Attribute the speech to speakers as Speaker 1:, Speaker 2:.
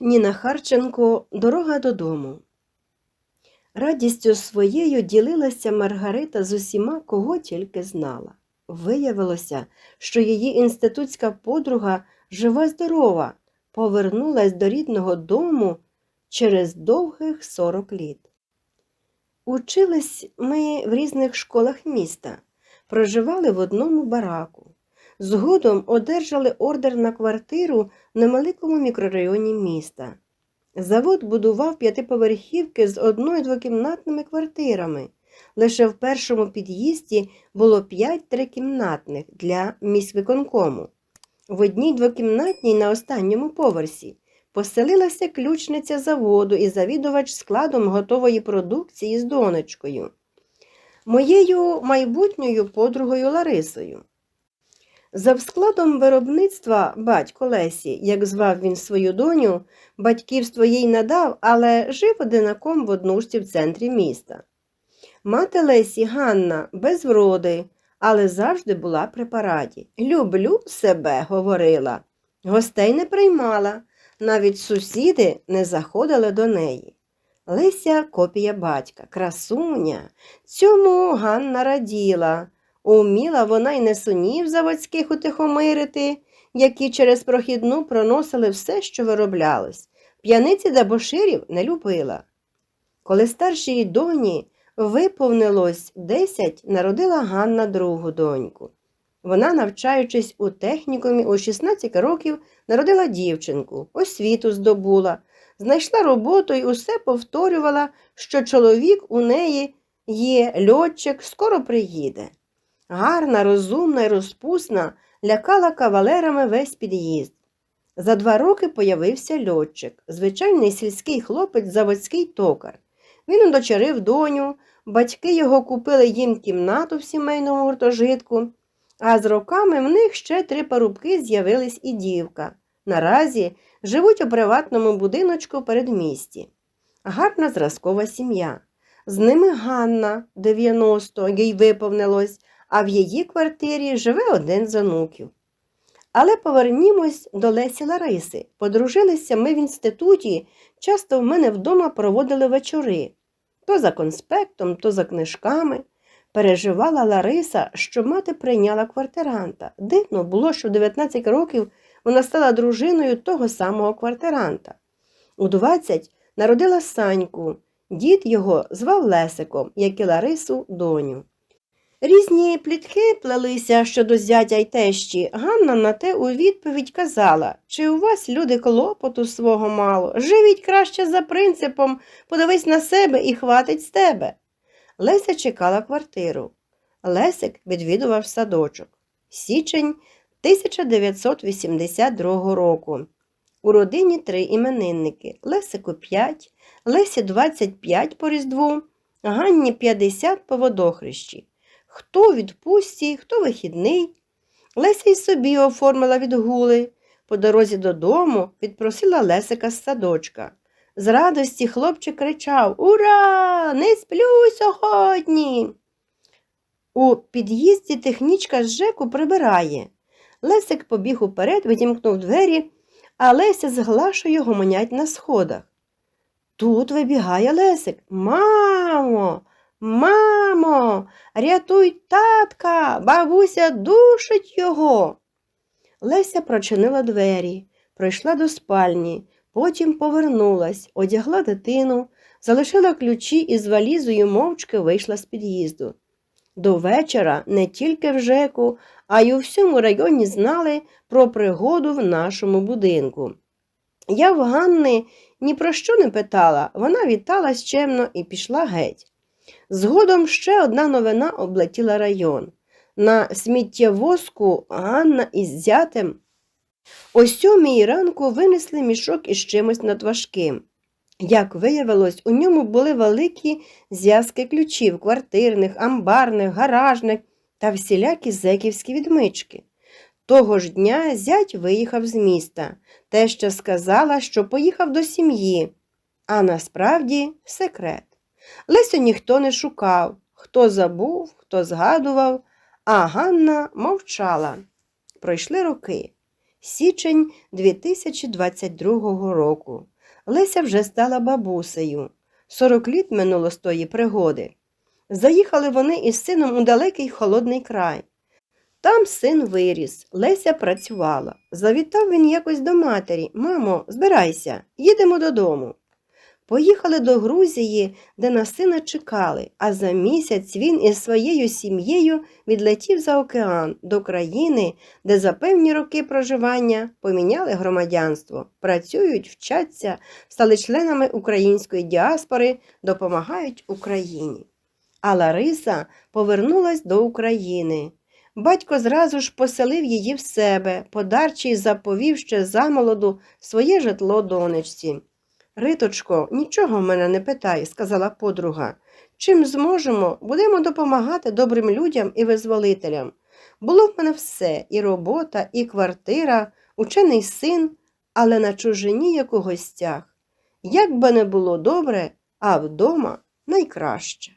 Speaker 1: Ніна Харченко Дорога додому. Радістю своєю ділилася Маргарита з усіма, кого тільки знала. Виявилося, що її інститутська подруга жива здорова, повернулась до рідного дому через довгих 40 літ. Учились ми в різних школах міста, проживали в одному бараку. Згодом одержали ордер на квартиру в немаленькому мікрорайоні міста. Завод будував п'ятиповерхівки з одною двокімнатними квартирами. Лише в першому під'їзді було п'ять трикімнатних для міськвиконкому. В одній двокімнатній на останньому поверсі поселилася ключниця заводу і завідувач складом готової продукції з донечкою, моєю майбутньою подругою Ларисою. За складом виробництва батько Лесі, як звав він свою доню, батьківство їй надав, але жив одинаком в однушці в центрі міста. Мати Лесі Ганна без вроди, але завжди була при параді. Люблю себе, говорила. Гостей не приймала, навіть сусіди не заходили до неї. Леся копія батька, красуня. Цьому Ганна раділа. Уміла вона й несунів заводських утихомирити, які через прохідну проносили все, що вироблялось. П'яниці дебоширів не любила. Коли старшій доні виповнилось десять, народила Ганна другу доньку. Вона, навчаючись у технікумі у 16 років, народила дівчинку, освіту здобула, знайшла роботу і усе повторювала, що чоловік у неї є льотчик, скоро приїде. Гарна, розумна і розпусна, лякала кавалерами весь під'їзд. За два роки появився льотчик, звичайний сільський хлопець, заводський токар. Він удочерив доню, батьки його купили їм кімнату в сімейному гуртожитку, а з роками в них ще три парубки з'явились і дівка. Наразі живуть у приватному будиночку передмісті. Гарна зразкова сім'я. З ними Ганна, 90, їй виповнилось, а в її квартирі живе один з онуків. Але повернімось до Лесі Лариси. Подружилися ми в інституті, часто в мене вдома проводили вечори. То за конспектом, то за книжками. Переживала Лариса, що мати прийняла квартиранта. Дивно було, що в 19 років вона стала дружиною того самого квартиранта. У 20 народила Саньку, дід його звав Лесиком, як і Ларису доню. Різні плітки плелися щодо зятя й тещі. Ганна на те у відповідь казала, чи у вас люди клопоту свого мало, живіть краще за принципом, подивись на себе і хватить з тебе. Леся чекала квартиру. Лесик відвідував садочок. Січень 1982 року. У родині три іменинники Лесику 5, Лесі 25 по різдву, Ганні 50 по водохрещі. Хто відпустці, хто вихідний. Леся й собі оформила відгули. По дорозі додому відпросила Лесика з садочка. З радості хлопчик кричав Ура! Не сплю сьогодні. У під'їзді технічка з Жеку прибирає. Лесик побіг уперед, відімкнув двері, а Леся з Глашою гомонять на сходах. Тут вибігає Лесик. Мамо, мамо, рятуй татка, бабуся душить його. Леся прочинила двері, пройшла до спальні, потім повернулась, одягла дитину, залишила ключі і з валізою мовчки вийшла з під'їзду. До вечора не тільки в Жеку, а й у всьому районі знали про пригоду в нашому будинку. Я в Ганни ні про що не питала, вона віталась чемно і пішла геть. Згодом ще одна новина облетіла район. На сміттєвозку Ганна із зятем о сьомій ранку винесли мішок із чимось надважким. Як виявилось, у ньому були великі зв'язки ключів квартирних, амбарних, гаражних та всілякі зеківські відмички. Того ж дня зять виїхав з міста, теща сказала, що поїхав до сім'ї, а насправді секрет. Лесю ніхто не шукав, хто забув, хто згадував, а Ганна мовчала. Пройшли роки. Січень 2022 року. Леся вже стала бабусею. 40 літ минуло з тої пригоди. Заїхали вони із сином у далекий холодний край. Там син виріс, Леся працювала. Завітав він якось до матері. Мамо, збирайся, їдемо додому. Поїхали до Грузії, де на сина чекали, а за місяць він із своєю сім'єю відлетів за океан до країни, де за певні роки проживання поміняли громадянство, працюють, вчаться, стали членами української діаспори, допомагають Україні. А Лариса повернулась до України. Батько зразу ж поселив її в себе, подарчий заповів ще замолоду своє житло донечці. Риточко, нічого в мене не питай, сказала подруга. Чим зможемо, будемо допомагати добрим людям і визволителям. Було в мене все і робота, і квартира, учений син, але на чужині, як у гостях. Як би не було добре, а вдома найкраще.